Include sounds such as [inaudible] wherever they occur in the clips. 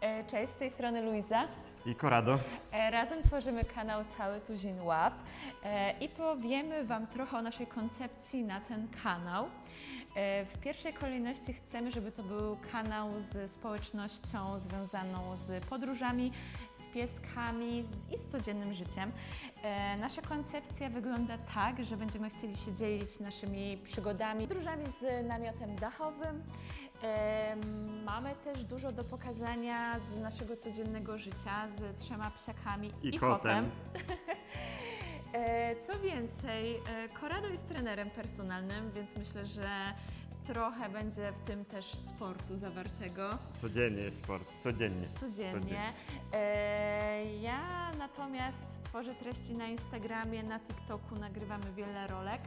E, Cześć, z tej strony Luiza. I Corrado. E, Razem tworzymy kanał Cały Tuzin Łap e, i powiemy Wam trochę o naszej koncepcji na ten kanał. W pierwszej kolejności chcemy, żeby to był kanał z społecznością związaną z podróżami, z pieskami z- i z codziennym życiem. E, Nasza koncepcja wygląda tak, że będziemy chcieli się dzielić naszymi przygodami, podróżami z namiotem dachowym. Em, Mamy też dużo do pokazania z naszego codziennego życia z trzema psiakami i, I kotem. [laughs] E, Co więcej, e, Corrado jest trenerem personalnym, więc myślę, że trochę będzie w tym też sportu zawartego Codziennie jest sport. Codziennie. codziennie. E, Ja natomiast tworzę treści na Instagramie, na TikToku, nagrywamy wiele rolek.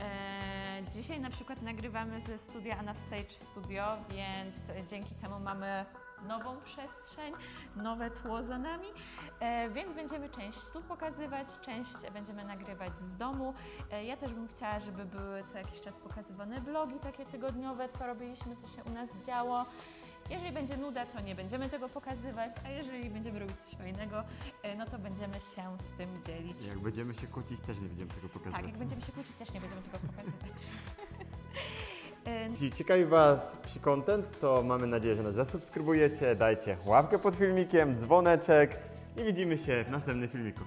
E, Dzisiaj na przykład nagrywamy ze studia Anastage Studio, więc dzięki temu mamy nową przestrzeń, nowe tło za nami, e, więc będziemy część tu pokazywać, część będziemy nagrywać z domu. E, Ja też bym chciała, żeby były co jakiś czas pokazywane vlogi takie tygodniowe, co robiliśmy, co się u nas działo. Jeżeli będzie nuda, to nie będziemy tego pokazywać, a jeżeli będziemy robić coś fajnego, e, no to będziemy się z tym dzielić. Jak będziemy się kłócić, też nie będziemy tego pokazywać. Tak, jak będziemy się kłócić, też nie będziemy tego pokazywać. [laughs] Jeśli ciekawi Was psi content, to mamy nadzieję, że nas zasubskrybujecie, dajcie łapkę pod filmikiem, dzwoneczek i widzimy się w następnym filmiku.